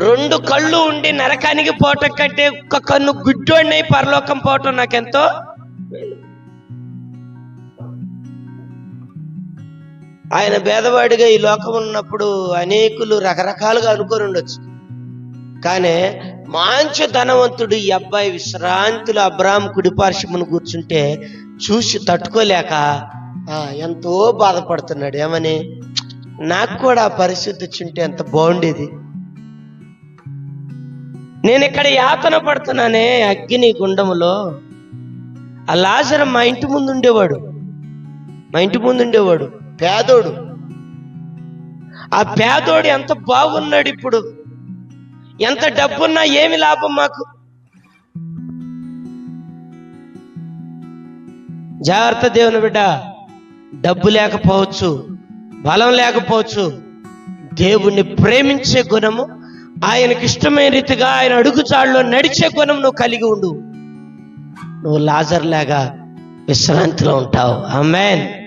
రెండు కళ్ళు ఉండి నరకానికి పోట కంటే ఒక్క కన్ను గుడ్డోడినై పరలోకం పోవటం నాకెంతో ఆయన భేదవాడిగా ఈ లోకం ఉన్నప్పుడు అనేకులు రకరకాలుగా అనుకొని ఉండొచ్చు. కానీ మంచి ధనవంతుడు ఈ అబ్బాయి విశ్రాంతిలో అబ్రాహం కుడిపార్శ్వమును కూర్చుంటే చూసి తట్టుకోలేక ఆ, ఎంతో బాధపడుతున్నాడు. ఏమని? నాకు కూడా ఆ పరిస్థితి వచ్చింటే ఎంత బాగుండేది. నేను ఇక్కడ యాతన పడుతున్నానే అగ్ని గుండములో. ఆ లాజరం మా ఇంటి ముందు ఉండేవాడు. మా ఇంటి ముందు ఉండేవాడు. పేదోడు. ఆ పేదోడు ఎంత బాగున్నాడు ఇప్పుడు. ఎంత డబ్బున్నా ఏమి లాభం మాకు. జాగ్రత్త దేవుని బిడ్డ. డబ్బు లేకపోవచ్చు బలం లేకపోవచ్చు. దేవుణ్ణి ప్రేమించే గుణము ఆయనకి ఇష్టమైన రీతిగా ఆయన అడుగుచాడులో నడిచే గుణం నువ్వు కలిగి ఉండు. నువ్వు లాజర్ లాగా విశ్రాంతిలో ఉంటావు. ఆమెన్.